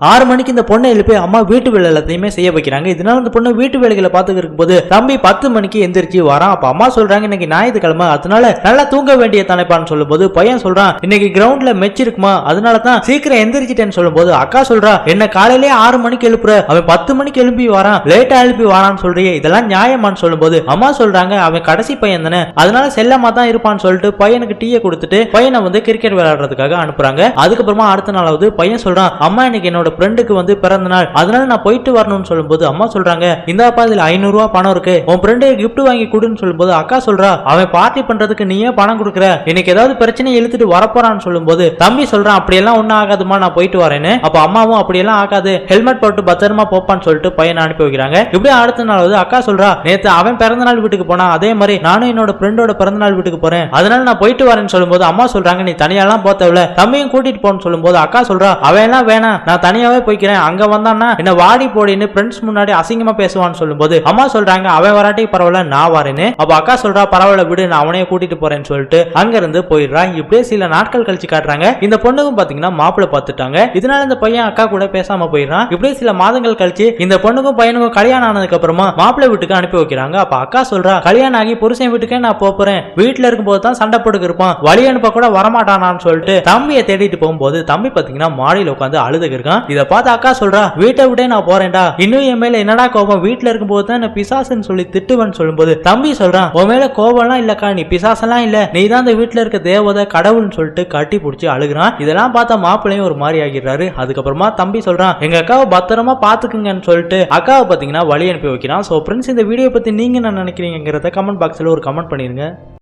ஆறு மணிக்கு இந்த பொண்ணை எழுப்பி அம்மா வீட்டு வேலை எல்லாத்தையுமே செய்ய வைக்கிறாங்க. இதனால இந்த பொண்ணு வீட்டு வேலைகளை பார்த்துக்க இருக்கும்போது தம்பி பத்து மணிக்கு எந்திரிச்சு வரான். அப்ப அம்மா சொல்றாங்க இன்னைக்கு ஞாயிற்றுக்கிழமை. அதனால நல்லா தூங்க வேண்டிய தானேப்பான்னு சொல்லும்போது பையன் சொல்றான் இன்னைக்கு கிரவுண்ட்ல மெச்சு இருக்குமா? அதனால தான் சீக்கிரம் எந்திரிச்சிட்டேன்னு சொல்லும்போது அக்கா சொல்றா என்ன காலையிலே ஆறு மணிக்கு எழுப்புற? அவன் பத்து மணிக்கு எழுப்பி வரான். லேட்டா எழுப்பி வரான்னு சொல்றியே. இதெல்லாம் நியாயமான்னு சொல்லும்போது அம்மா சொல்றாங்க அவன் கடைசி பையன் தானே. அதனால செல்லமா தான் இருப்பான்னு சொல்லிட்டு பையனுக்கு டீயை கொடுத்துட்டு பையனை வந்து கிரிக்கெட் விளையாடுறதுக்காக அனுப்புறாங்க. அதுக்கப்புறமா அடுத்த நாளாவது பையன் சொல்றான் அம்மா இன்னைக்கு என்னோட ஃப்ரெண்டுக்கு வந்து பிறந்த நாள். அதனால நான் போயிட்டு வரணும்னு சொல்லும்போது அம்மா சொல்றாங்க இந்தாப்பா இதுல ஐநூறு ரூபா பணம் இருக்கு. உன் ஃப்ரெண்டு கிஃப்ட் வாங்கி கொடுன்னு சொல்லும்போது அக்கா சொல்றா அவன் பார்ட்டி பண்றதுக்கு நீயே பணம் கொடுக்குற. இன்னைக்கு ஏதாவது பிரச்சனை இழுத்துட்டு வரப்போறான்னு சொல்லும்போது தம்பி சொல்றான் அப்படியெல்லாம் ஒன்றும் ஆகாதுமா நான் போயிட்டு வரேன்னு. அப்ப அம்மாவும் அப்படியெல்லாம் ஆகாது. ஹெல்மெட் போட்டு பத்திரமா போப்பான்னு சொல்லிட்டு பையனை அனுப்பி வைக்கிறாங்க. இப்படியே அடுத்த நாள் வந்து அக்கா சொல்றா நேத்து அவன் பிறந்த நாள் வீட்டுக்கு போனா அதே மாதிரி நானும் என்னோட ஃப்ரெண்டோட பிறந்த நாள் வீட்டுக்கு போறேன். அதனால நான் போயிட்டு வரேன்னு சொல்லும்போது அம்மா சொல்றாங்க நீ தனியாலாம் போத்தவில்ல தம்பியும் கூட்டிட்டு போன்னு சொல்லும்போது அக்கா சொல்றா அவன் எல்லாம் வேணாம் நான் தனியாவே போய்க்கிறேன். அங்க வந்தான்னா என்ன வாடி போடின்னு ஃப்ரெண்ட்ஸ் முன்னாடி அசிங்கமா பேசுவான்னு சொல்லும்போது அம்மா சொல்றாங்க அவன் வராட்டி பரவாயில்ல நான் வரேன்னு. அப்ப அக்கா சொல்றா பரவாயில்ல விடு நான் அவனையே கூட்டிட்டு போறேன்னு சொல்லிட்டு அங்க இருந்து போயிடுறான் இப்படியே சில நாட்கள் கழிச்சு காட்டுறாங்க. இந்த பொண்ணுக்கும் பாத்தீங்கன்னா மாப்பிள்ள பார்த்துட்டாங்க இதனால இந்த பையன் அக்கா கூட பேசாம போயிடுறான். இப்படியே சில மாதங்கள் கழிச்சு இந்த பொண்ணுக்கும் பையனுக்கும் கல்யாணம் ஆனதுக்கு அப்புறமா மாப்பிள்ளை வீட்டுக்கு அனுப்பி வைக்கிறாங்க. அப்ப அக்கா சொல்றா கல்யாணம் ஆகி புருஷன் வீட்டுக்கே நான் போறேன். வீட்டுல இருக்கும்போது தான் சண்டை போட்டுக்கு இருப்பான். வழி அனுப்ப கூட வரமாட்டானான்னு சொல்லிட்டு தம்பியை தேடிட்டு போகும்போது தம்பி பாத்தீங்கன்னா மாடியில் உட்காந்து அழுதுக்கு இருக்கான். இதை பார்த்து அக்கா சொல்றா வீட்டை விட்டே நான் போறேன்டா. இன்னும் என் மேல என்னடா கோபம்? வீட்டுல இருக்கும்போது தான் நான் பிசாசுன்னு சொல்லி திட்டுவன் சொல்லும்போது தம்பி சொல்றான் உன் மேல கோபம்லாம் இல்லக்கா நீ பிசாசெல்லாம் இல்ல. நீ தான் இந்த வீட்டுல இருக்க தேவதை கடவுள்னு சொல்லிட்டு கட்டி பிடிச்சி அழுகுறான். இதெல்லாம் பார்த்தா மாப்பிள்ளையும் ஒரு மாதிரி ஆகிடுறாரு. அதுக்கப்புறமா தம்பி சொல்றான் எங்க அக்காவை பத்திரமா பாத்துக்குங்கன்னு சொல்லிட்டு அக்காவை பாத்தீங்கன்னா வழி அனுப்பி வைக்கிறான். சோ ஃப்ரெண்ட்ஸ் இந்த வீடியோ பத்தி நீங்க என்ன நினைக்கிறீங்கிறத கமெண்ட் பாக்ஸ்ல ஒரு கமெண்ட் பண்ணிருங்க.